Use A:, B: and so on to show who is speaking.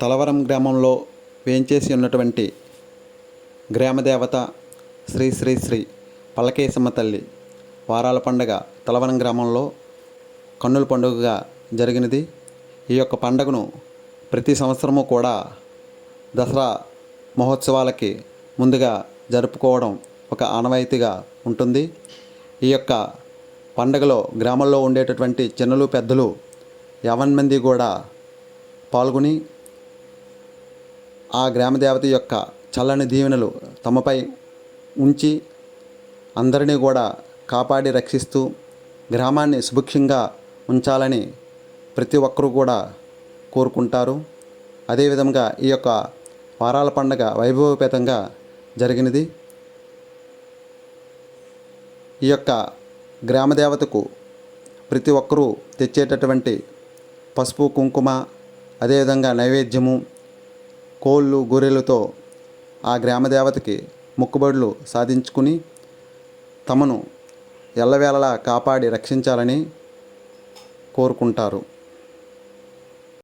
A: తలవరం గ్రామంలో వేంచేసి ఉన్నటువంటి గ్రామదేవత శ్రీ శ్రీ శ్రీ పల్లకేశమ్మ తల్లి వారాల పండగ తలవరం గ్రామంలో కన్నుల పండుగగా జరిగినది. ఈ యొక్క పండుగను ప్రతి సంవత్సరము కూడా దసరా మహోత్సవాలకి ముందుగా జరుపుకోవడం ఒక ఆనవాయితీగా ఉంటుంది. ఈ యొక్క పండగలో గ్రామంలో ఉండేటటువంటి చిన్నలు పెద్దలు యావన్ మంది కూడా పాల్గొని ఆ గ్రామదేవత యొక్క చల్లని దీవెనలు తమపై ఉంచి అందరినీ కూడా కాపాడి రక్షిస్తూ గ్రామాన్ని సుభిక్షంగా ఉంచాలని ప్రతి ఒక్కరూ కూడా కోరుకుంటారు. అదేవిధంగా ఈ యొక్క వారాల పండగ వైభవపేతంగా జరిగినది. ఈ యొక్క గ్రామదేవతకు ప్రతి ఒక్కరూ తెచ్చేటటువంటి పసుపు కుంకుమ అదేవిధంగా నైవేద్యము కోళ్ళు గొర్రెలతో ఆ గ్రామదేవతకి మొక్కుబడులు సాధించుకుని తమను ఎల్లవేళలా కాపాడి రక్షించాలని కోరుకుంటారు.